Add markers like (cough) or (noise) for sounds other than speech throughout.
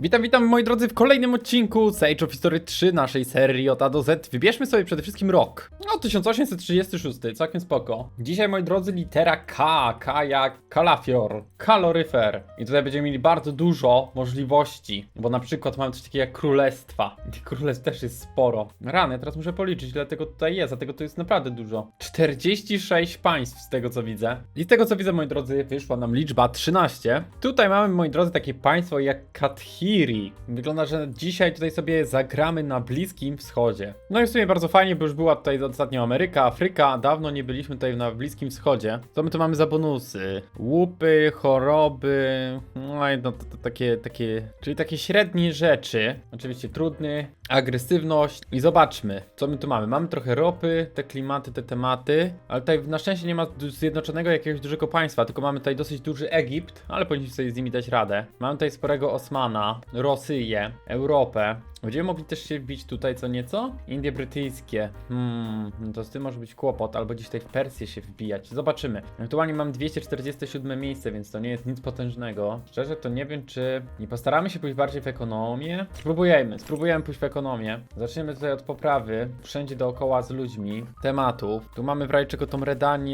Witam, witam moi drodzy w kolejnym odcinku z Age of History 3 naszej serii od A do Z. Wybierzmy sobie przede wszystkim rok. No, 1836, całkiem spoko. Dzisiaj moi drodzy litera K, K jak kalafior, kaloryfer. I tutaj będziemy mieli bardzo dużo możliwości, bo na przykład mamy coś takiego jak królestwa. (laughs) Tych królestw też jest sporo. Rany, teraz muszę policzyć ile tego tutaj jest, a tego to jest naprawdę dużo. 46 państw z tego co widzę. I z tego co widzę moi drodzy wyszła nam liczba 13. Tutaj mamy moi drodzy takie państwo jak Kathiri. Wygląda, że dzisiaj tutaj sobie zagramy na Bliskim Wschodzie. No i w sumie bardzo fajnie, bo już była tutaj ostatnio Ameryka, Afryka, dawno nie byliśmy tutaj na Bliskim Wschodzie. Co my tu mamy za bonusy? Łupy, choroby, no i no to, to takie, takie, czyli takie średnie rzeczy. Oczywiście trudny, agresywność i zobaczmy, co my tu mamy. Mamy trochę ropy, te klimaty, te tematy, ale tutaj na szczęście nie ma zjednoczonego jakiegoś dużego państwa, tylko mamy tutaj dosyć duży Egipt, ale powinniśmy sobie z nimi dać radę. Mamy tutaj sporego Osmana, Rosyję, Europę. Będziemy mogli też się wbić tutaj co nieco? Indie brytyjskie. Hmm, no to z tym może być kłopot, albo gdzieś tutaj w Persję się wbijać. Zobaczymy. Aktualnie mam 247 miejsce, więc to nie jest nic potężnego. Szczerze to nie wiem, czy nie postaramy się pójść bardziej w ekonomię. Spróbujemy, spróbujemy pójść w ekonomię. Zaczniemy tutaj od poprawy. Wszędzie dookoła z ludźmi. Tematów. Tu mamy w razie czego tą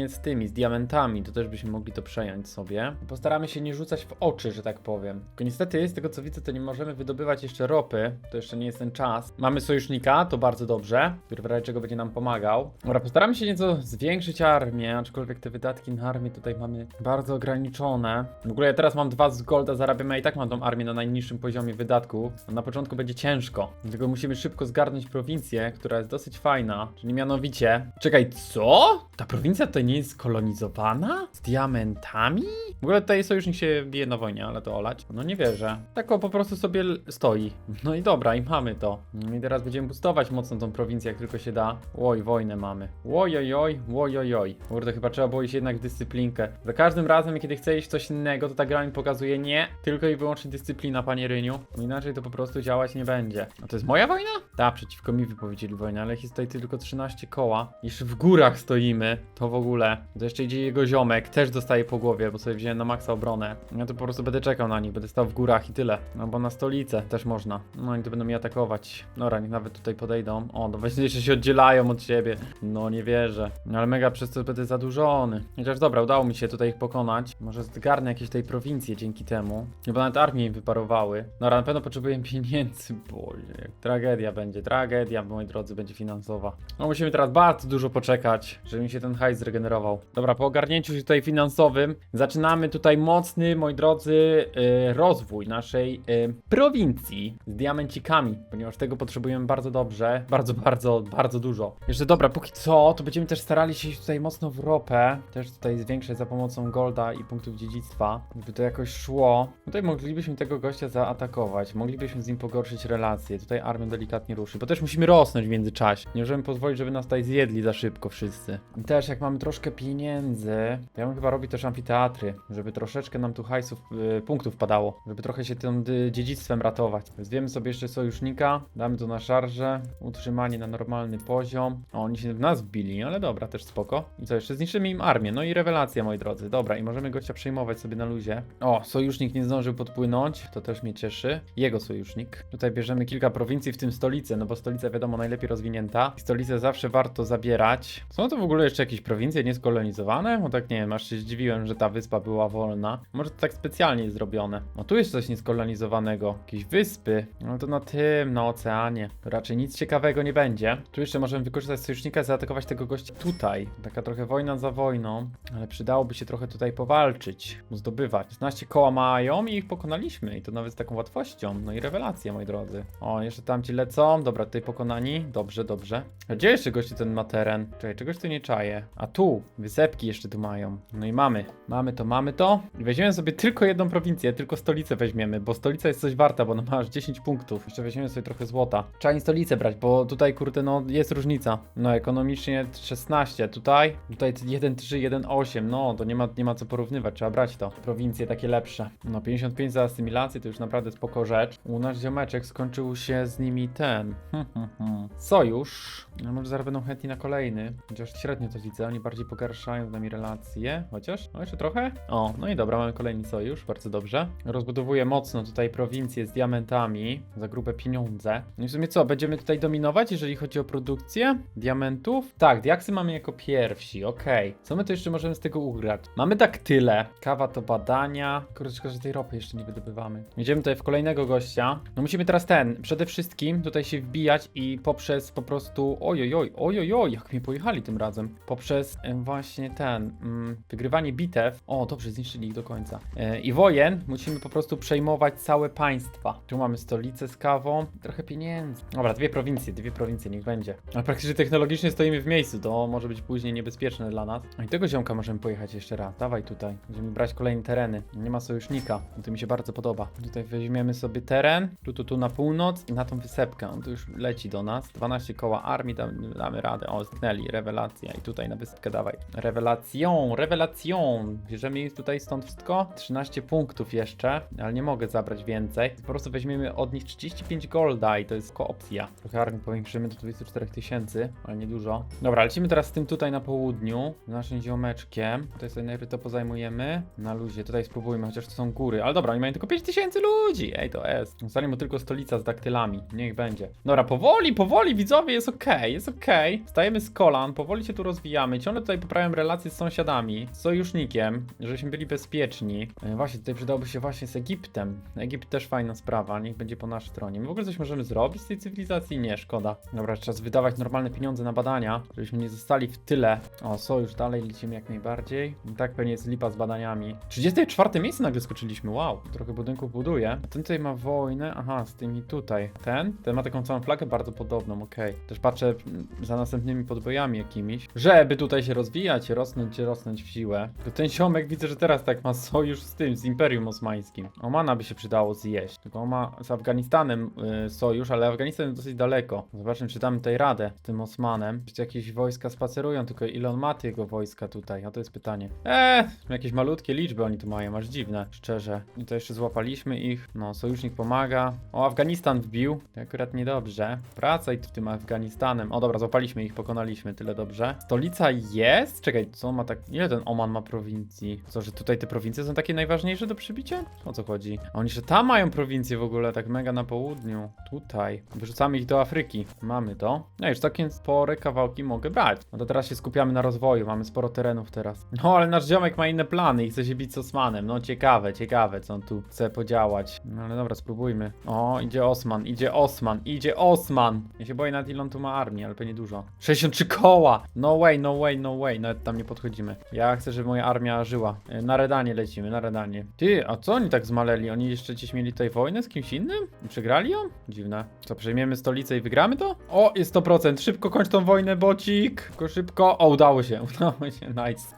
z tymi, z diamentami. To też byśmy mogli to przejąć sobie. Postaramy się nie rzucać w oczy, że tak powiem. Tylko niestety, z tego co widzę, to nie możemy wydobywać jeszcze ropy. To jeszcze nie jest ten czas. Mamy sojusznika, to bardzo dobrze, który w razie czego będzie nam pomagał. Dobra, postaramy się nieco zwiększyć armię, aczkolwiek te wydatki na armię tutaj mamy bardzo ograniczone. W ogóle ja teraz mam dwa z golda zarabiam, a i tak mam tą armię na najniższym poziomie wydatków. Na początku będzie ciężko, dlatego musimy szybko zgarnąć prowincję, która jest dosyć fajna, czyli mianowicie... Czekaj, co? Ta prowincja tutaj nie jest kolonizowana? Z diamentami? W ogóle tutaj sojusznik się bije na wojnie, ale to olać. No nie wierzę. Tak po prostu sobie stoi. No i dobra, i mamy to. No I teraz będziemy boostować mocno tą prowincję, jak tylko się da. Oj, wojnę mamy. Oj, oj, oj, oj, oj, oj. Kurde, chyba trzeba było iść jednak w dyscyplinkę. Za każdym razem, kiedy chcę iść coś innego, to ta gra mi pokazuje nie, tylko i wyłącznie dyscyplina, panie Ryniu. Inaczej to po prostu działać nie będzie. A to jest moja wojna? Tak, przeciwko mi wypowiedzieli wojnę, ale jest tutaj tylko 13 koła. Jeszcze w górach stoimy, to w ogóle. To jeszcze idzie jego ziomek, też dostaje po głowie, bo sobie wziąłem na maksa obronę. Ja to po prostu będę czekał na nich, będę stał w górach i tyle. No bo na stolicę też można. No oni to będą atakować. Dobra, niech nawet tutaj podejdą. O, no właśnie jeszcze się oddzielają od siebie. No nie wierzę. No ale mega przez to będę zadłużony. Chociaż dobra, udało mi się tutaj ich pokonać. Może zgarnę jakieś tej prowincje dzięki temu. Chyba nawet armie im wyparowały. Dobra, na pewno potrzebuję pieniędzy. (laughs) Boże, jak tragedia będzie. Tragedia, moi drodzy, będzie finansowa. No musimy teraz bardzo dużo poczekać, żeby mi się ten hajs zregenerował. Dobra, po ogarnięciu się tutaj finansowym zaczynamy tutaj mocny, moi drodzy, y, rozwój naszej y, prowincji z diamencikami, ponieważ tego potrzebujemy bardzo dobrze, bardzo, bardzo, bardzo dużo. Jeszcze dobra, póki co, to będziemy też starali się iść tutaj mocno w ropę, też tutaj zwiększać za pomocą golda i punktów dziedzictwa, żeby to jakoś szło. Tutaj moglibyśmy tego gościa zaatakować, moglibyśmy z nim pogorszyć relacje, tutaj armię delikatnie ruszy, bo też musimy rosnąć w międzyczasie. Nie możemy pozwolić, żeby nas tutaj zjedli za szybko wszyscy. I też jak mamy troszkę pieniędzy, to ja bym chyba robić też amfiteatry, żeby troszeczkę nam tu hajsów, y, punktów padało, żeby trochę się tym y, dziedzictwem ratować. Weźmiemy sobie jeszcze sojusznika, damy to na szarżę, utrzymanie na normalny poziom. O, oni się w nas wbili, ale dobra, też spoko. I co, jeszcze zniszczymy im armię, no i rewelacja, moi drodzy. Dobra, i możemy gościa przejmować sobie na luzie. O, sojusznik nie zdążył podpłynąć, to też mnie cieszy. Jego sojusznik. Tutaj bierzemy kilka prowincji, w tym stolicę, no bo stolica wiadomo najlepiej rozwinięta. I stolicę zawsze warto zabierać. Są to w ogóle jeszcze jakieś prowincje nieskolonizowane? Bo tak nie wiem, aż się zdziwiłem, że ta wyspa była wolna. Może to tak specjalnie zrobione. No tu jest coś nieskolonizowanego. Jakieś wyspy. No to na tym, na oceanie. Raczej nic ciekawego nie będzie. Tu jeszcze możemy wykorzystać sojusznika zaatakować tego gościa tutaj. Taka trochę wojna za wojną. Ale przydałoby się trochę tutaj powalczyć. Zdobywać. 16 koła mają i ich pokonaliśmy. I to nawet z taką łatwością. No i rewelacja, moi drodzy. O, jeszcze tam ci lecą. Dobra, tutaj pokonani. Dobrze, dobrze. A gdzie jeszcze goście ten ma teren? Czekaj, czegoś tu nie czaję. A tu, wysepki jeszcze tu mają. No i mamy. Mamy to, mamy to. I weźmiemy sobie tylko jedną prowincję, tylko stolicę weźmiemy, bo stolica jest coś warta, bo ona ma aż 10 punktów. Jeszcze weźmiemy weźmiemy sobie trochę złota. Trzeba stolicę brać, bo tutaj, kurde, no jest różnica. No, ekonomicznie 16, tutaj, tutaj 1,3, 1,8, no, to nie ma, nie ma co porównywać, trzeba brać to. Prowincje takie lepsze. No, 55 za asymilację to już naprawdę spoko rzecz. U nasz ziomeczek skończył się z nimi ten. Hmm, hmm, hmm. Sojusz. No, może zaraz będą chętni na kolejny. Chociaż średnio to widzę, oni bardziej pogarszają z nami relacje. Chociaż, no jeszcze trochę. O, no i dobra, mamy kolejny sojusz, bardzo dobrze. Rozbudowuję mocno tutaj prowincję z diamentami za grube pieniądze. No i w sumie co, będziemy tutaj dominować, jeżeli chodzi o produkcję diamentów? Tak, diaksy mamy jako pierwsi, okej. Co my to jeszcze możemy z tego ugrać? Mamy daktyle, kawa to badania. Kurde, że tej ropy jeszcze nie wydobywamy. Jedziemy tutaj w kolejnego gościa. No musimy teraz ten, przede wszystkim tutaj się wbijać i poprzez po prostu, ojojoj, ojojoj, jak mi pojechali tym razem. Poprzez e, właśnie ten, mm, wygrywanie bitew. O, dobrze, zniszczyli ich do końca. E, I wojen musimy po prostu przejmować całe państwa. Tu mamy stolicę z kawą, trochę pieniędzy. Dobra, dwie prowincje, dwie prowincje, niech będzie. Ale praktycznie technologicznie stoimy w miejscu, to może być później niebezpieczne dla nas. A i tego ziomka możemy pojechać jeszcze raz. Dawaj tutaj. Będziemy brać kolejne tereny. Nie ma sojusznika. To mi się bardzo podoba. Tutaj weźmiemy sobie teren, tu, tu, tu na północ i na tą wysepkę. On tu już leci do nas. 12 koła armii, dam, damy radę. O, zniknęli. Rewelacja. I tutaj na wyspkę dawaj. Rewelacją, rewelacją. Bierzemy tutaj stąd wszystko. 13 punktów jeszcze, ale nie mogę zabrać więcej. Po prostu weźmiemy od nich 35 golda i to jest tylko opcja. Trochę armii powiększymy do 24 tysięcy, ale nie dużo. Dobra, lecimy teraz z tym tutaj na południu, z naszym ziomeczkiem. Tutaj sobie najpierw to pozajmujemy. Na luzie, tutaj spróbujmy, chociaż to są góry. Ale dobra, oni mają tylko 5000 ludzi. Ej, to jest. Zostanie mu tylko stolica z daktylami. Niech będzie. Dobra, powoli, powoli, widzowie, jest okej, jest okej. Stajemy z kolan, powoli się tu rozwijamy. Ciągle tutaj poprawiam relacje z sąsiadami, z sojusznikiem, żebyśmy byli bezpieczni. E, Właśnie, tutaj przydałoby się właśnie z Egiptem. Egipt też fajna sprawa, niech będzie po naszej stronie. W ogóle coś możemy zrobić z tej cywilizacji? Nie, szkoda. Dobra, trzeba wydawać normalne pieniądze na badania, żebyśmy nie zostali w tyle. O, sojusz dalej lecimy jak najbardziej. Tak pewnie jest lipa z badaniami. 34 miejsce nagle skoczyliśmy, wow. Trochę budynków buduje. Ten tutaj ma wojnę, aha, z tymi tutaj. Ten? Ten ma taką całą flagę bardzo podobną, okej. Też patrzę za następnymi podbojami jakimiś, żeby tutaj się rozwijać, rosnąć, rosnąć w siłę. To ten ziomek widzę, że teraz tak ma sojusz z tym, z Imperium Osmańskim. Omana by się przydało zjeść. Tylko ma z Afganistanem sojusz, ale Afganistan jest dosyć daleko. Zobaczmy, czy damy tutaj radę z tym Osmanem. Czy jakieś wojska spacerują, tylko ile on ma jego wojska tutaj? A to jest pytanie. Eee, jakieś malutkie liczby oni tu mają, aż dziwne, szczerze. I to jeszcze złapaliśmy ich. No, sojusznik pomaga. O, Afganistan wbił. To akurat niedobrze. Wracaj tu tym Afganistanem. O, dobra, złapaliśmy ich, pokonaliśmy, tyle dobrze. Stolica jest? Czekaj, co ma tak... Ile ten Oman ma prowincji? Co, że tutaj te prowincje są takie najważniejsze do przybicia? O co chodzi? A oni, że tam mają prowincje w ogóle, tak mega na południu. Tutaj. Wyrzucamy ich do Afryki. Mamy to. No już takie spore kawałki mogę brać. No to teraz się skupiamy na rozwoju, mamy sporo terenów teraz. No ale nasz ziomek ma inne plany i chce się bić z Osmanem. No ciekawe, ciekawe, co on tu chce podziałać. No ale dobra, spróbujmy. O, idzie Osman, idzie Osman, idzie Osman. Ja się boję nad ile on tu ma armii, ale pewnie dużo. 63 koła! No way, no way, no way. Nawet tam nie podchodzimy. Ja chcę, żeby moja armia żyła. E, Na Redanie lecimy, na Redanie. Ty, a co oni tak zmaleli? Oni jeszcze gdzieś mieli tutaj wojnę z kimś innym? Przegrali ją? Dziwne. Co, przejmiemy stolicę i wygramy to? O, jest 100%. Szybko kończ tą wojnę, bocik. Szybko, szybko. O, udało się, (laughs) udało się, nice.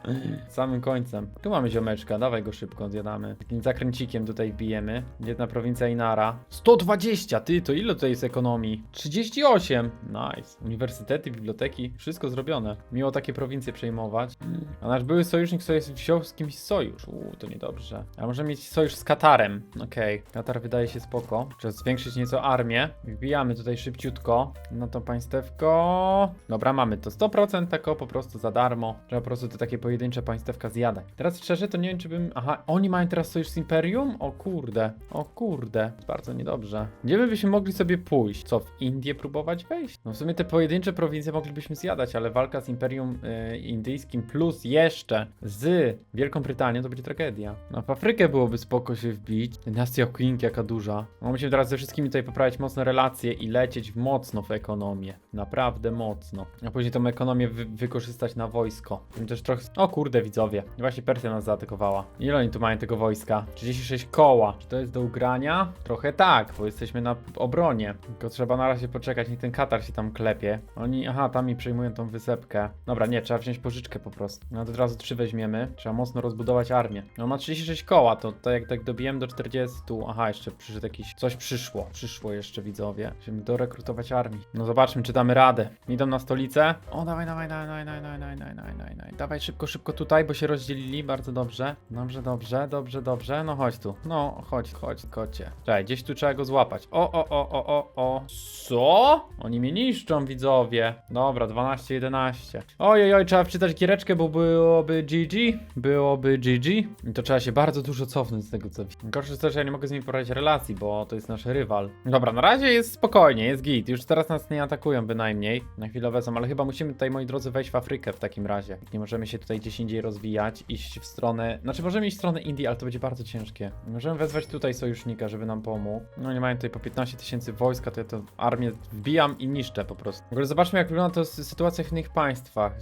Samym końcem. Tu mamy ziomeczka, dawaj go szybko, zjadamy. Takim zakręcikiem tutaj bijemy. Jedna prowincja Inara. 120, ty, to ile tutaj jest ekonomii? 38. Nice. Uniwersytety, biblioteki, wszystko zrobione. Miło takie prowincje przejmować. A nasz były sojusznik sobie wziął z kimś sojusz. Uuu, to niedobrze. A możemy mieć sojusz z Katarem. Okej, Katar wydaje się spoko. Trzeba zwiększyć nieco armię. Wbijamy tutaj szybciutko na to państewko. Dobra, mamy to 100% tako po prostu za darmo. Trzeba po prostu te takie pojedyncze państewka zjadać. Teraz szczerze to nie wiem czy bym... Aha, oni mają teraz sojusz z Imperium? O kurde, o kurde. Bardzo niedobrze. Gdzie by byśmy mogli sobie pójść? Co, w Indię próbować wejść? No w sumie te pojedyncze prowincje moglibyśmy zjadać, ale walka z Imperium y, Indyjskim plus jeszcze z Wielką Brytanią to będzie tragedia. No w Afrykę byłoby spoko się wbić. Dynastia Qing jaka duża. No musimy teraz ze wszystkimi tutaj poprawiać mocno relacje i lecieć mocno w ekonomię. Naprawdę mocno. A później tą ekonomię wy wykorzystać na wojsko. Tym też trochę... O kurde widzowie. Właśnie Persja nas zaatakowała. Ile oni tu mają tego wojska? 36 koła. Czy to jest do ugrania? Trochę tak, bo jesteśmy na obronie. Tylko trzeba na razie poczekać, niech ten Katar się tam klepie. Oni, aha, tam mi przejmują tą wysepkę. Dobra, nie, trzeba wziąć pożyczkę po prostu. No to od razu trzy weźmiemy. Trzeba mocno rozbudować armię. No ma 36 koła, to, to jak tak dobijemy do 40. Aha, jeszcze przyszedł jakiś. Coś przyszło. Przyszło przyszło jeszcze, widzowie. Musimy dorekrutować armii. No zobaczmy, czy damy radę. Idą na stolicę. O, dawaj, dawaj, dawaj, dawaj, dawaj, dawaj, dawaj, dawaj, dawaj, dawaj. Dawaj szybko, szybko tutaj, bo się rozdzielili. Bardzo dobrze. Dobrze, dobrze, dobrze, dobrze. No chodź tu. No, chodź, chodź, kocie. Czekaj, gdzieś tu trzeba go złapać. O, o, o, o, o, o. Co? Oni mnie niszczą, widzowie. Dobra, 12, 11. Ojej, oj, trzeba wczytać giereczkę, bo byłoby GG. Byłoby GG. I to trzeba się bardzo dużo cofnąć z tego, co widzę. Gorsze jest to, że ja nie mogę z nimi prowadzić relacji, bo to jest nasz rywal. Dobra, na razie jest spokojnie, jest git. Już teraz nas nie atakują bynajmniej. Na chwilę obecną, ale chyba musimy tutaj, moi drodzy, wejść w Afrykę w takim razie. Nie możemy się tutaj gdzieś indziej rozwijać, iść w stronę... Znaczy, możemy iść w stronę Indii, ale to będzie bardzo ciężkie. Możemy wezwać tutaj sojusznika, żeby nam pomógł. No nie mają tutaj po 15 tysięcy wojska, to ja to armię wbijam i niszczę po prostu. W ogóle zobaczmy, jak wygląda to sytuacja w innych państwach.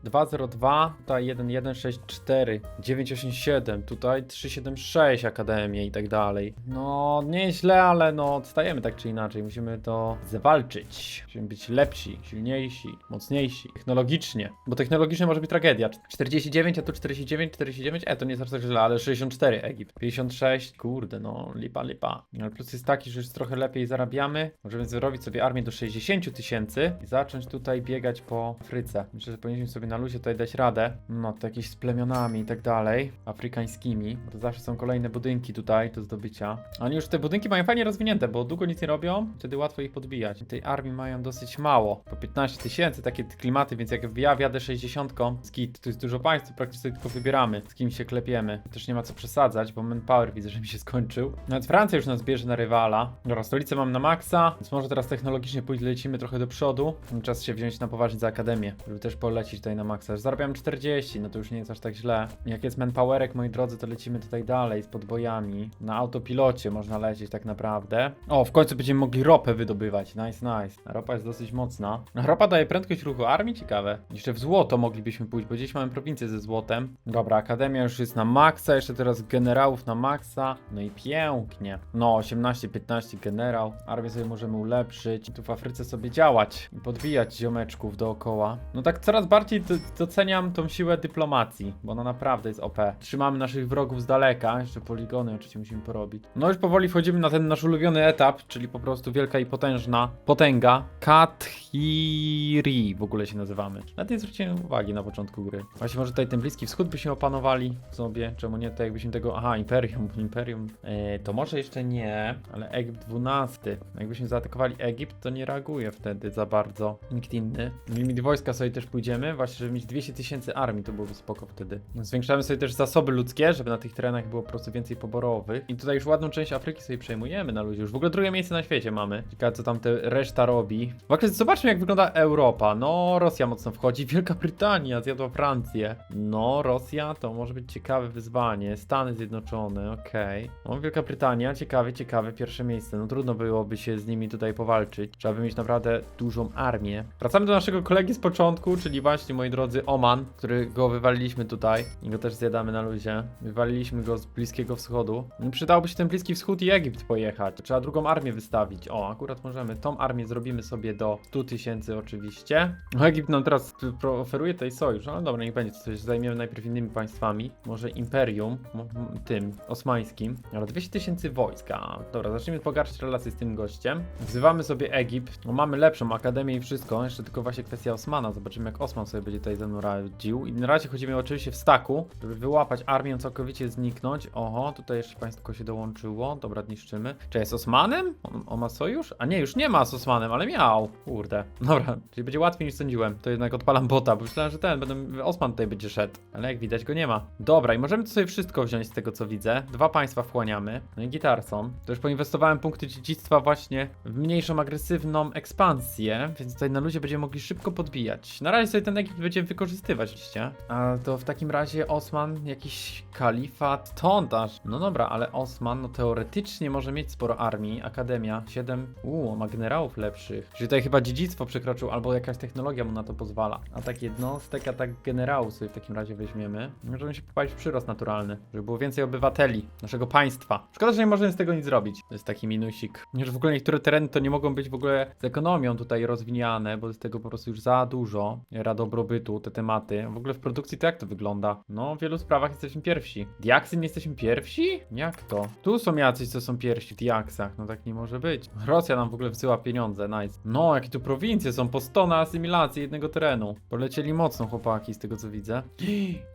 0202, tutaj 1164, 987, tutaj 376 Akademie i tak dalej. No, nieźle, ale no, odstajemy tak czy inaczej. Musimy to zawalczyć. Musimy być lepsi, silniejsi, mocniejsi, technologicznie. Bo technologicznie może być tragedia. 49, a tu 49, 49, e, to nie jest aż tak źle, ale 64 Egipt. 56, kurde, no, lipa, lipa. Ale plus jest taki, że już trochę lepiej zarabiamy. Możemy zrobić sobie armię do 60 tysięcy i zacząć tutaj biegać po Afryce. Myślę, że powinniśmy sobie na luzie tutaj dać radę. No, to jakieś z plemionami i tak dalej, afrykańskimi. Bo to zawsze są kolejne budynki tutaj do zdobycia. Oni już te budynki mają fajnie rozwinięte, bo długo nic nie robią, wtedy łatwo ich podbijać. Tej armii mają dosyć mało. Po 15 tysięcy takie klimaty, więc jak ja wjadę 60, skit, to jest dużo państw, praktycznie tylko wybieramy, z kim się klepiemy. Też nie ma co przesadzać, bo manpower widzę, że mi się skończył. Nawet Francja już nas bierze na rywala. Dobra, stolicę mam na maksa, więc może teraz technologicznie pójść, lecimy trochę do przodu. Czas się wziąć na poważnie za akademię, żeby też polecieć tutaj na maksa. Zarabiam 40, no to już nie jest aż tak źle. Jak jest manpowerek, moi drodzy, to lecimy tutaj dalej z podbojami. Na autopilocie można lecieć tak naprawdę. O, w końcu będziemy mogli ropę wydobywać. Nice, nice. Ropa jest dosyć mocna. Ropa daje prędkość ruchu armii, ciekawe. Jeszcze w złoto moglibyśmy pójść, bo gdzieś mamy prowincję ze złotem. Dobra, akademia już jest na maksa, jeszcze teraz generałów na maksa. No i pięknie. No, 18-15 generał. Armię sobie możemy ulepszyć. Tu w Afryce sobie działać i podbijać ziomeczków dookoła. No tak coraz bardziej do- doceniam tą siłę dyplomacji, bo ona naprawdę jest OP. Trzymamy naszych wrogów z daleka, jeszcze poligony oczywiście musimy porobić. No już powoli wchodzimy na ten nasz ulubiony etap, czyli po prostu wielka i potężna potęga. Kathiri w ogóle się nazywamy. Nawet nie zwróciłem uwagi na początku gry. Właśnie może tutaj ten Bliski Wschód byśmy opanowali sobie, czemu nie, to jakbyśmy tego, aha, Imperium, (laughs) Imperium, e, to może jeszcze nie, ale Egipt 12. Jakbyśmy zaatakowali Egipt, to nie reaguje wtedy za bardzo nikt inny. Limit wojska sobie też pójdziemy, właśnie, żeby mieć 200 tysięcy armii, to byłoby spoko wtedy. Zwiększamy sobie też zasoby ludzkie, żeby na tych terenach było po prostu więcej poborowych. I tutaj już ładną część Afryki sobie przejmujemy na luzie. Już w ogóle drugie miejsce na świecie mamy. Ciekawe, co tam te reszta robi. W ogóle zobaczmy, jak wygląda Europa. No, Rosja mocno wchodzi, (laughs) Wielka Brytania zjadła Francję. No, Rosja to może być ciekawe wyzwanie. Stany Zjednoczone, okej. No, Wielka Brytania, ciekawe, ciekawe, pierwsze miejsce. No, trudno byłoby się z nimi tutaj powalczyć. Trzeba by mieć naprawdę dużą armię. Wracamy do naszego kolegi z początku, czyli właśnie, moi drodzy, Oman, którego wywaliliśmy tutaj. I go też zjadamy na luzie. Wywaliliśmy go z Bliskiego Wschodu. No, Przydałby się ten Bliski Wschód i Egipt pojechać. Trzeba drugą armię wystawić. O, akurat możemy. Tą armię zrobimy sobie do 100 tysięcy oczywiście. No, Egipt nam teraz oferuje tutaj sojusz. Ale dobra, niech będzie. Coś zajmiemy najpierw innymi państwami. Może Imperium, tym osmańskim. Ale 200 tysięcy wojska. Dobra, zacznijmy pogarszać relacje z tym gościem. Wzywamy sobie Egipt. No, mamy lepszą akademię i wszystko. Jeszcze tylko właśnie kwestia Osmana. Zobaczymy, jak Osman sobie będzie tutaj ze mną radził. I na razie chodzimy oczywiście w staku, żeby wyłapać armię, całkowicie zniknąć. Oho, tutaj jeszcze państwo się dołączyło. Dobra, niszczymy. Czy jest Osmanem? On, on ma sojusz? A nie, już nie ma z Osmanem, ale miał. Kurde. Dobra, czyli będzie łatwiej niż sądziłem. To jednak odpalam bota, bo myślałem, że ten, będę, Osman tutaj będzie szedł. Ale jak widać, go nie ma. Dobra, i możemy sobie wszystko wziąć z tego, co widzę. Dwa państwa wchłaniamy. No i Gitarson. To już poinwestowałem punkty dziedzictwa właśnie w mniejszą, agresywną ekspansję, więc tutaj na ludzie będziemy mogli szybko podbijać. Na razie sobie ten Egipt będziemy wykorzystywać oczywiście. A to w takim razie Osman, jakiś kalifat, tondaż. No dobra, ale Osman, no teoretycznie może mieć sporo armii. Akademia, 7, uuu, ma generałów lepszych. Czyli tutaj chyba dziedzictwo przekroczył, albo jakaś technologia mu na to pozwala. A tak jednostek, a tak generałów sobie w takim razie weźmiemy. Możemy się popaść w przyrost naturalny, żeby było więcej obywateli naszego państwa. Szkoda, że nie możemy z tego nic zrobić. To jest taki minusik. Że w ogóle niektóre tereny to nie mogą być w ogóle z ekonomią tutaj rozwiniane, bo jest tego po prostu już za dużo. Era dobrobytu, te tematy. W ogóle w produkcji to jak to wygląda? No, w wielu sprawach jesteśmy pierwsi. Diaksy nie jesteśmy pierwsi? Jak to? Tu są jacyś, co są pierwsi w Diaksach. No tak nie może być. Rosja nam w ogóle wsyła pieniądze, nice. No, jakie tu prowincje są, po 100 na asymilację jednego terenu. Polecieli mocno chłopaki, z tego co widzę.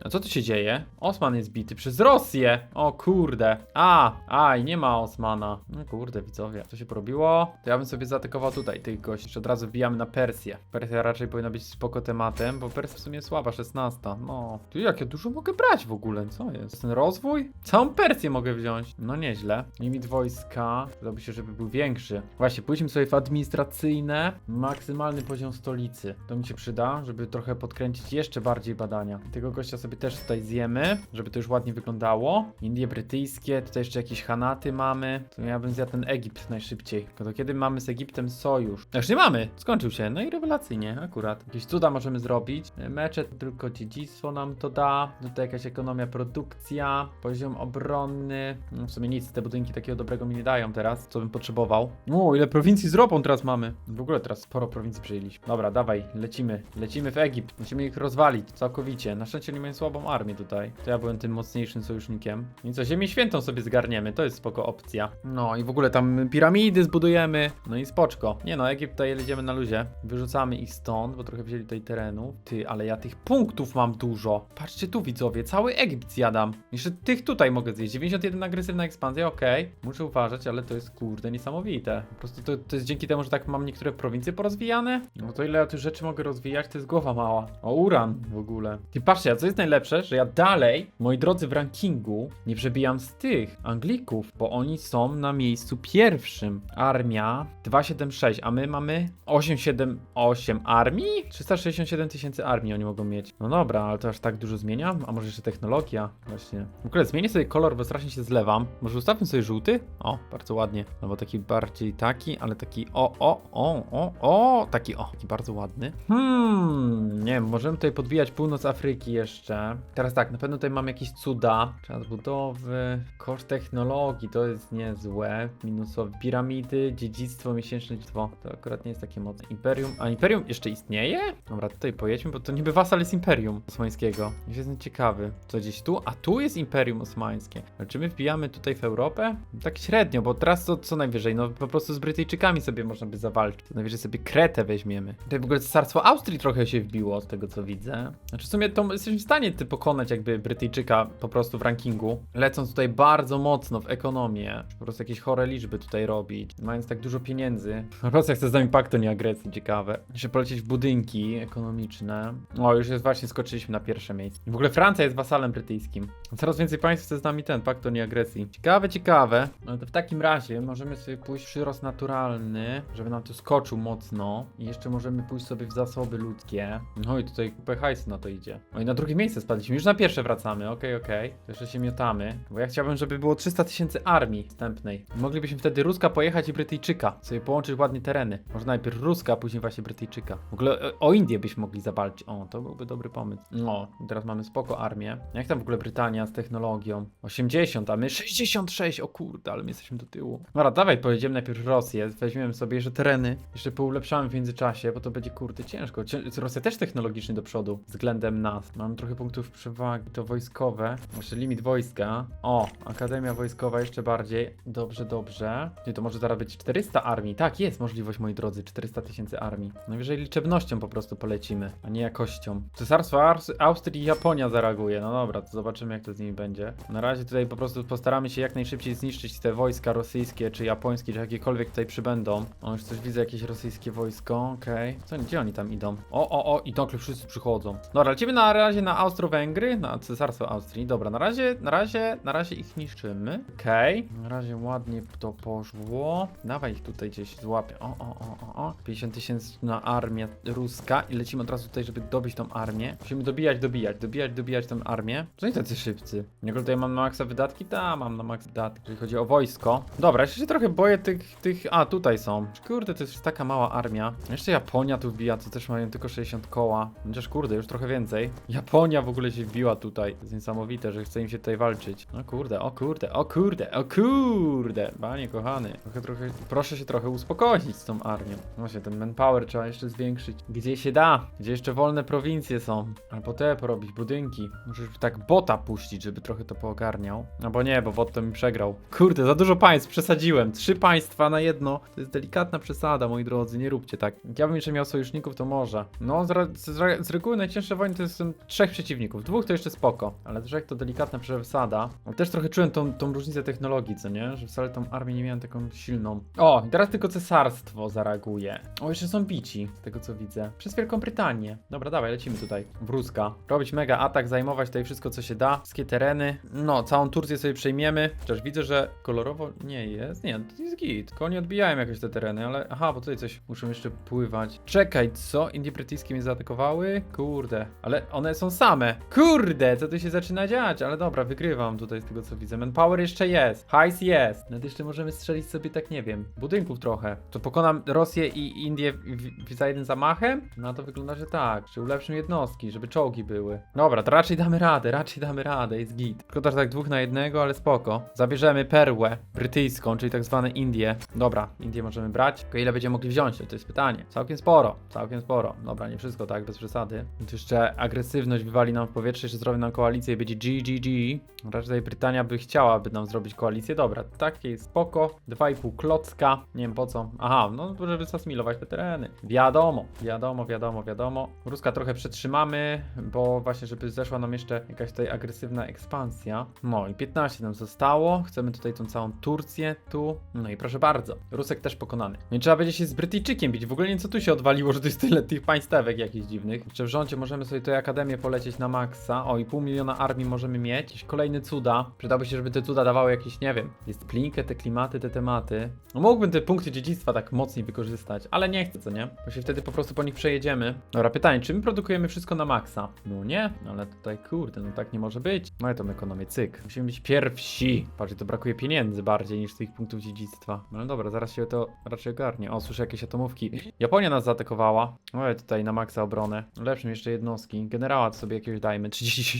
A (gasps) co tu się dzieje? Osman jest bity przez Rosję! O kurde. A, aj, nie ma Osmana. No kurde, widzowie, co się porobiło? To ja bym sobie zaatakował tutaj tych gości, jeszcze od razu wbijamy na Persję. Persja raczej powinna być spoko tematem, bo Persja w sumie słaba, 16. No, tu jak ja dużo mogę brać w ogóle, co jest? Ten rozwój? Całą Persję mogę wziąć. No nieźle. Limit wojska, przydałoby się, żeby był większy. Właśnie, pójdźmy sobie w administracyjne, maksymalny poziom stolicy. To mi się przyda, żeby trochę podkręcić jeszcze bardziej badania. Tego gościa sobie też tutaj zjemy, żeby to już ładnie wyglądało. Indie brytyjskie, tutaj jeszcze jakieś Hanaty mamy. To ja bym zjadł ten Egipt najszybciej. Tylko to kiedy mamy z Egiptem sojusz? Już nie mamy, skończył się. No i rewelacyjnie, akurat. Jakieś cuda możemy zrobić. Mecze tylko dziedzictwo nam to da. Tutaj jakaś ekonomia, produkcja, poziom obronny. No w sumie nic, te budynki takiego dobrego mi nie dają teraz, co bym potrzebował. O, ile prowincji z ropą teraz mamy. W ogóle teraz sporo prowincji przyjęliśmy. Dobra, dawaj, lecimy. Lecimy w Egipt. Musimy ich rozwalić całkowicie. Na szczęście nie mają słabą armię tutaj. To ja byłem tym mocniejszym sojusznikiem. I co, Ziemię Świętą sobie zgarniemy. To jest spoko opcja. No i w ogóle tam piramidy zbudujemy. No i spoczko. Nie no, Egipt tutaj jedziemy na luzie. Wyrzucamy ich stąd, bo trochę wzięli tutaj terenu. Ty, ale ja tych punktów mam dużo. Patrzcie tu widzowie, cały Egipt zjadam. Jeszcze tych tutaj mogę zjeść. 91 agresywna ekspansja, okej. Muszę uważać, ale to jest kurde niesamowite. Po prostu to, to jest dzięki temu, że tak mam niektóre prowincje porozwijane. No to ile ja tych rzeczy mogę rozwijać, to jest głowa mała. O, uran w ogóle. Ty patrzcie, a co jest najlepsze, że ja dalej, moi drodzy, w rankingu nie przebijam z tych Anglików, bo oni są na miejscu pierwszym. Armia 276, a my mamy 878 armii? 367 tysięcy armii oni mogą mieć. No dobra, ale to aż tak dużo zmienia? A może jeszcze technologia? Właśnie. W ogóle zmienię sobie kolor, bo strasznie się zlewam. Może ustawmy sobie żółty? O, bardzo ładnie. No bo taki bardziej taki, ale taki o, o, o, o, o, taki o, taki bardzo ładny. Hmm, nie wiem, możemy tutaj podbijać północ Afryki jeszcze. Teraz tak, na pewno tutaj mam jakieś cuda. Czas budowy, koszt technologii, to jest niezłe. Minusowe piramidy, dziedzictwo, miesięczne dziedzictwo. To akurat nie jest takie mocne. Imperium, a Imperium jeszcze istnieje? Dobra, tutaj pojedźmy, bo to niby wasal jest Imperium Osmańskiego. Jestem ciekawy. Co gdzieś tu? A tu jest Imperium Osmańskie. Ale czy my wbijamy tutaj w Europę? Tak średnio, bo teraz to co najwyżej, no po prostu z Brytyjczykami sobie można by zawalczyć. To najwyżej sobie Kretę weźmiemy. Tutaj w ogóle cesarstwo Austrii trochę się wbiło z tego co widzę. Znaczy w sumie to jesteśmy w stanie ty pokonać jakby Brytyjczyka po prostu w rankingu. Lecąc tutaj bardzo mocno w ekonomię. Po prostu jakieś chore liczby tutaj robić. Mając tak dużo pieniędzy. Rosja chce z nami paktu, nie agresji, ciekawe. Jeszcze polecieć w budynki ekonomiczne. O, już jest właśnie skoczyliśmy na pierwsze miejsce. W ogóle Francja jest wasalem brytyjskim. Coraz więcej państw chce z nami ten pakt o nieagresji. Ciekawe, ciekawe. No to w takim razie możemy sobie pójść przyrost naturalny, żeby nam tu skoczył mocno. I jeszcze możemy pójść sobie w zasoby ludzkie. No i tutaj kupę hajsu na to idzie. No i na drugie miejsce spadliśmy. Już na pierwsze wracamy. Okej, okej. To Jeszcze się miotamy. Bo ja chciałbym, żeby było 300 tysięcy armii wstępnej. Moglibyśmy wtedy Ruska pojechać i Brytyjczyka. Sobie połączyć ładnie tereny. Może najpierw Ruska, a później właśnie Brytyjczyka. W ogóle e, o Indię byśmy mogli zawalczyć. O, to byłby dobry pomysł. No, teraz mamy spoko armię. Jak tam w ogóle Brytania z technologią? 80, a my 66. O kurde, ale my jesteśmy do tyłu. Dobra, dawaj, pojedziemy najpierw Rosję. Weźmiemy sobie jeszcze tereny. Jeszcze poulepszamy w międzyczasie, bo to będzie kurde ciężko. Cię Rosja też technologicznie do przodu względem nas. Mam trochę punktów przewagi. To wojskowe. Jeszcze limit wojska. O, Akademia Wojskowa jeszcze bardziej. Dobrze, dobrze. Nie, to może zaraz być 400 armii. Tak, jest możliwość, moi drodzy, 400 tysięcy armii. Najwyżej liczebnością po prostu polecimy, a nie jakością. Cesarstwo Ars- Austrii i Japonia zareaguje. No dobra, to zobaczymy, jak to z nimi będzie. Na razie tutaj po prostu postaramy się jak najszybciej zniszczyć te wojska rosyjskie, czy japońskie, czy jakiekolwiek tutaj przybędą. O, już coś widzę, jakieś rosyjskie wojsko, okej. Co, gdzie oni tam idą? O, o, o, i nagle wszyscy przychodzą. Dobra, lecimy na razie na Austro-Węgry, na Cesarstwo Austrii. Dobra, na razie, na razie, na razie ich niszczymy. Okej. Na razie ładnie to poszło. Dawaj ich tutaj gdzieś złapię. O, o, o, o, o. 50 tysięcy na armię ruska i lecimy od razu tutaj, żeby dobić tą armię. Musimy dobijać, dobijać, dobijać, dobijać tą armię. Co oni tacy szybcy? Jak tutaj mam na maksa wydatki? Ta, mam na maksa wydatki, jeżeli chodzi o wojsko. Dobra, jeszcze się trochę boję tych, tych... A, tutaj są. Kurde, to jest taka mała armia. Jeszcze Japonia tu wbija, to też mają tylko 60 koła. Chociaż kurde, już trochę więcej. Japonia w ogóle się wbiła tutaj. To jest niesamowite, że chce im się tutaj walczyć. O kurde, o kurde, o kurde, o kurde. Panie kochany. Trochę, trochę, proszę się trochę uspokoić z tą armią. Właśnie, ten manpower trzeba jeszcze zwiększyć. Gdzie się da? Gdzie jeszcze wolne prowincje są? Albo te porobić, budynki. Możesz tak bota puścić, żeby trochę to poogarniał. Albo nie, bo bot to mi przegrał. Kurde, za dużo państw, przesadziłem. Przesadziłem. Trzy państwa na jedno. To jest delikatna przesada, moi drodzy, nie róbcie tak. Ja bym jeszcze miał sojuszników, to może. No, z, z, z reguły najcięższe wojny to jest trzech przeciwników. Dwóch to jeszcze spoko, ale trzech to delikatna przesada. Ale też trochę czułem tą, tą różnicę technologii, co nie? Że wcale tą armię nie miałem taką silną. O, teraz tylko cesarstwo zareaguje. O, jeszcze są bici, z tego co widzę. Przez Wielką Brytanię. Dobra, dawaj, lecimy tutaj. Wrózka. Robić mega atak, zajmować tutaj wszystko, co się da. Wszystkie tereny. No, całą Turcję sobie przejmiemy. Chociaż widzę, że kolorowo nie jest. Nie, to jest git. Tylko oni odbijają jakoś te tereny, ale... Aha, bo tutaj coś muszą jeszcze pływać. Czekaj, co? Indie brytyjskie mnie zaatakowały? Kurde. Ale one są same. Kurde, co tu się zaczyna dziać? Ale dobra, wygrywam tutaj z tego, co widzę. Manpower jeszcze jest. Hajs jest. Nawet jeszcze możemy strzelić sobie, tak nie wiem, budynków trochę. To pokonam Rosję i Indię w, w, za jednym zamachem? No to wygląda, że tak. Czy ulepszą jednostki, żeby czołgi były. Dobra, to raczej damy radę, raczej damy radę, jest git. Szkoda, że tak dwóch na jednego, ale spoko. Zabierzemy perłę brytyjską, czyli tak zwane Indie. Dobra, Indie możemy brać. Tylko ile będziemy mogli wziąć, to jest pytanie. Całkiem sporo, całkiem sporo. Dobra, nie wszystko tak, bez przesady. Tu jeszcze agresywność wywali nam w powietrze, jeszcze zrobi nam koalicję i będzie GGG. Raczej Brytania by chciała, by nam zrobić koalicję. Dobra, takie jest spoko. 2,5 klocka. Nie wiem po co. Aha, no żeby zasmilować te tereny. Wiadomo, wiadomo, wiadomo, wiadomo. Ruska trochę przetrzymamy, bo właśnie, żeby zeszła nam jeszcze jakaś tutaj agresywna ekspansja. No i 15 nam zostało. Chcemy tutaj tą całą Turcję tu. No i proszę bardzo. Rusek też pokonany. No i trzeba będzie się z Brytyjczykiem bić. W ogóle nie co tu się odwaliło, że to jest tyle tych państewek jakichś dziwnych. Jeszcze w rządzie możemy sobie tutaj akademię polecieć na maksa. O i pół miliona armii możemy mieć. Jakieś kolejne cuda. Przydałby się, żeby te cuda dawały jakieś, nie wiem, jest plinkę, te klimaty, te tematy. No mógłbym te punkty dziedzictwa tak mocniej wykorzystać, ale nie chcę, co nie? Bo się wtedy po prostu po nich przejedziemy. Dobra, pytanie, czy my produkujemy wszystko na maksa? No nie, no ale tutaj kurde, no tak nie może być. No i tą ekonomię, cyk. Musimy być pierwsi. Patrzcie, to brakuje pieniędzy bardziej niż tych punktów dziedzictwa. No dobra, zaraz się to raczej ogarnie. O, słyszę jakieś atomówki. Japonia nas zaatakowała. No tutaj na maksa obronę. Lepszym jeszcze jednostki. Generała sobie jakiegoś dajmy. (laughs)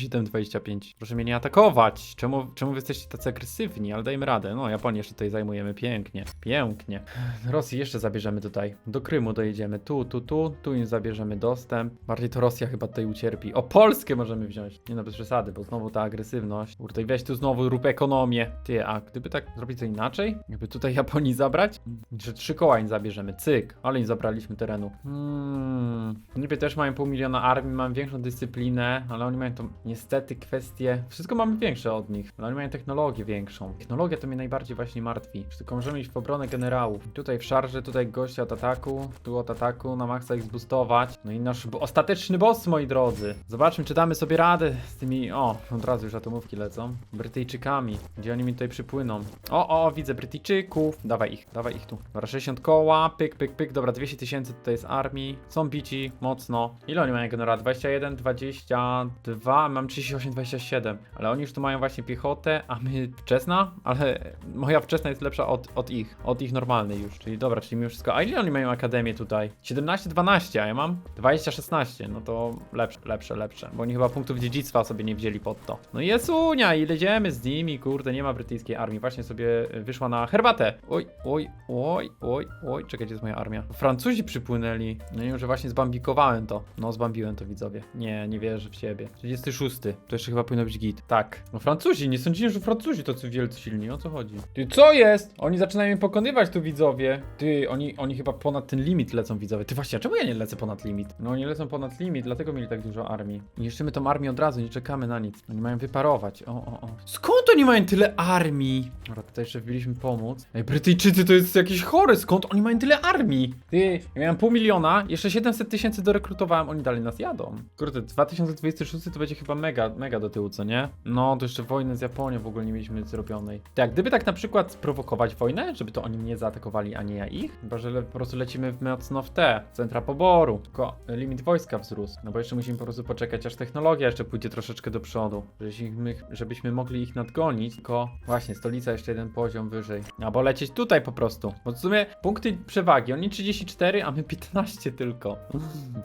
37-25. Proszę mnie nie atakować. Czemu, czemu wy jesteście tacy agresywni? Ale dajmy radę. No, Japonię jeszcze tutaj zajmujemy. Pięknie. Pięknie. Rosji jeszcze zabierzemy tutaj. Do Krymu dojedziemy. Tu, tu, tu. Tu im zabierzemy dostęp. Bardziej to Rosja chyba tutaj ucierpi. O, Polskę możemy wziąć. Nie no, bez przesady, bo znowu ta agresywność. Kurde, weź tu znowu rób ekonomię. Ty, a gdyby tak zrobić to inaczej? Jakby tutaj (laughs) Japonii zabrać? Że trzy koła im zabierzemy. Cyk. Ale im zabraliśmy terenu. Hmm. Niby też mają pół miliona armii, mamy większą dyscyplinę, ale oni mają to niestety kwestie. Wszystko mamy większe od nich, ale oni mają technologię większą. Technologia to mnie najbardziej właśnie martwi. Że Tylko możemy iść w obronę generałów. Tutaj w szarży, tutaj gościa od ataku, tu od ataku, na maksa ich zboostować. No i nasz ostateczny boss, moi drodzy. Zobaczmy, czy damy sobie radę z tymi. O, od razu już atomówki lecą. Brytyjczykami. Gdzie oni mi tutaj przypłyną? O, o, widzę Brytyjczyków. Dawaj ich, dawaj ich tu. Dobra, 60 koła, pyk, pyk, pyk. Dobra, 200 tysięcy tutaj jest armii. Są bici, mocno. Ile oni mają generała? 21, 22, mam 38, 27. Ale oni już tu mają właśnie piechotę, a my wczesna? Ale moja wczesna jest lepsza od, od ich, od ich normalnej już. Czyli dobra, czyli mimo wszystko. A ile oni mają akademię tutaj? 17, 12, a ja mam 20, 16. No to lepsze, lepsze, lepsze. Bo oni chyba punktów dziedzictwa sobie nie wzięli pod to. No jest Unia i jedziemy z nimi, kurde, nie ma brytyjskiej armii. Właśnie sobie y, wyszła na herbatę. Oj, oj, oj, oj, oj, czekaj, gdzie jest moja armia? Francuzi przypłynęli. No nie wiem, że właśnie zbambikowałem to. No, zbambiłem to, widzowie. Nie, nie wierzę w siebie. 36. To jeszcze chyba powinno być git. Tak. No Francuzi, nie sądziłem, że Francuzi to co wielcy silni. O co chodzi? Ty, co jest? Oni zaczynają mnie pokonywać tu, widzowie. Ty, oni, oni chyba ponad ten limit lecą, widzowie. Ty właśnie, a czemu ja nie lecę ponad limit? No, oni lecą ponad limit, dlatego mieli tak dużo armii. Niszczymy tą armię od razu, nie czekamy na nic. Oni mają wyparować. O, o, o. Skąd oni mają tyle armii? Dobra, tutaj jeszcze wbiliśmy pomóc. Ej, Brytyjczycy to jest jakieś chore, skąd oni mają tyle armii? Ty, ja miałem pół miliona, jeszcze 700 tysięcy dorekrutowałem, oni dalej nas jadą. Kurde, 2026 to będzie chyba mega, mega do tyłu, co nie? No, to jeszcze wojny z Japonią w ogóle nie mieliśmy zrobionej. Tak, gdyby tak na przykład sprowokować wojnę, żeby to oni mnie zaatakowali, a nie ja ich, chyba, że po prostu lecimy w mocno w te, centra poboru, tylko limit wojska wzrósł, no bo jeszcze musimy po prostu poczekać, aż technologia jeszcze pójdzie troszeczkę do przodu, żebyśmy, żebyśmy mogli ich nadgonić, tylko właśnie stolica jeszcze jeden poziom wyżej, albo lecieć tutaj po prostu, bo w sumie punkty przewagi, oni 34, a my 15 tylko.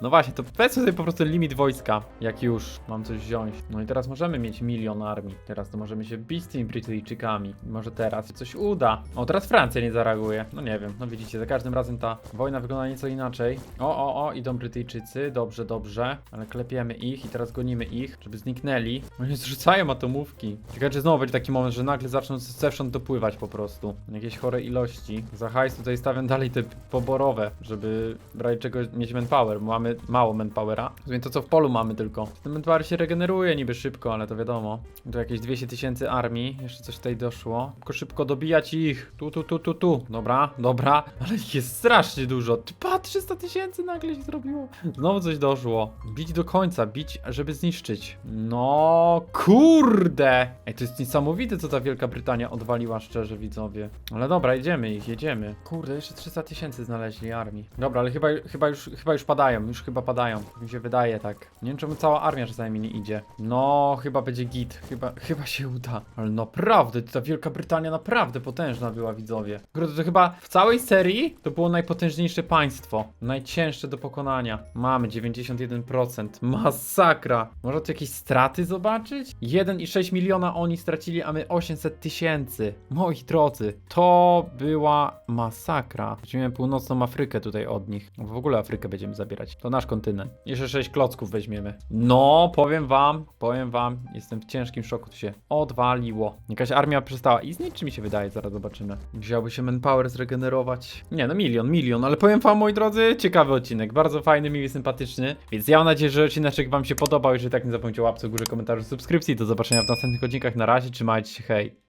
No właśnie, to weź sobie po prostu limit wojska, jak już mam coś wziąć. No i teraz możemy mieć milion armii. Teraz to możemy się bić z tymi Brytyjczykami. Może teraz coś uda. O, teraz Francja nie zareaguje. No nie wiem, no widzicie, za każdym razem ta wojna wygląda nieco inaczej. O, o, o, idą Brytyjczycy, dobrze, dobrze. Ale klepiemy ich i teraz gonimy ich, żeby zniknęli. Oni zrzucają atomówki. Ciekawe, czy znowu będzie taki moment, że nagle zaczną zewsząd dopływać po prostu. Prostu. Jakieś chore ilości. Za hajs tutaj stawiam dalej te poborowe, żeby brać czego mieć manpower. Mamy mało manpowera. Więc to co w polu mamy tylko. Ten manpower się regeneruje niby szybko, ale to wiadomo. Tu jakieś 200 tysięcy armii. Jeszcze coś tutaj doszło. Tylko szybko dobijać ich. Tu, tu, tu, tu, tu. Dobra, dobra. Ale ich jest strasznie dużo. Ty, Pa, 300 tysięcy nagle się zrobiło. Znowu coś doszło. Bić do końca, bić, żeby zniszczyć. No, kurde! Ej, to jest niesamowite, co ta Wielka Brytania odwaliła, szczerze, widzowie. Ale dobra, jedziemy ich, jedziemy. Kurde, jeszcze 300 tysięcy znaleźli armii. Dobra, ale chyba, chyba, już, chyba już padają, już chyba padają. Mi się wydaje tak. Nie wiem, czemu cała armia czasami nie idzie. No, chyba będzie git. Chyba, chyba się uda. Ale naprawdę, ta Wielka Brytania naprawdę potężna była, widzowie. Kurde, to chyba w całej serii to było najpotężniejsze państwo. Najcięższe do pokonania. Mamy 91%. Masakra. Może tu jakieś straty zobaczyć? 1,6 miliona oni stracili, a my 800 tysięcy. Moi drodzy, to była masakra. Weźmiemy północną Afrykę tutaj od nich. W ogóle Afrykę będziemy zabierać. To nasz kontynent. Jeszcze 6 klocków weźmiemy. No, powiem wam, powiem wam, jestem w ciężkim szoku. To się odwaliło. Jakaś armia przestała istnieć, czy mi się wydaje? Zaraz zobaczymy. Wziąłby się manpower zregenerować. Nie, no milion, milion, ale powiem wam, moi drodzy, ciekawy odcinek. Bardzo fajny, miły, sympatyczny. Więc ja mam nadzieję, że odcinek wam się podobał. Jeżeli tak, nie zapomnijcie łapce w górze, komentarzu, subskrypcji. Do zobaczenia w następnych odcinkach. Na razie, trzymajcie się, hej.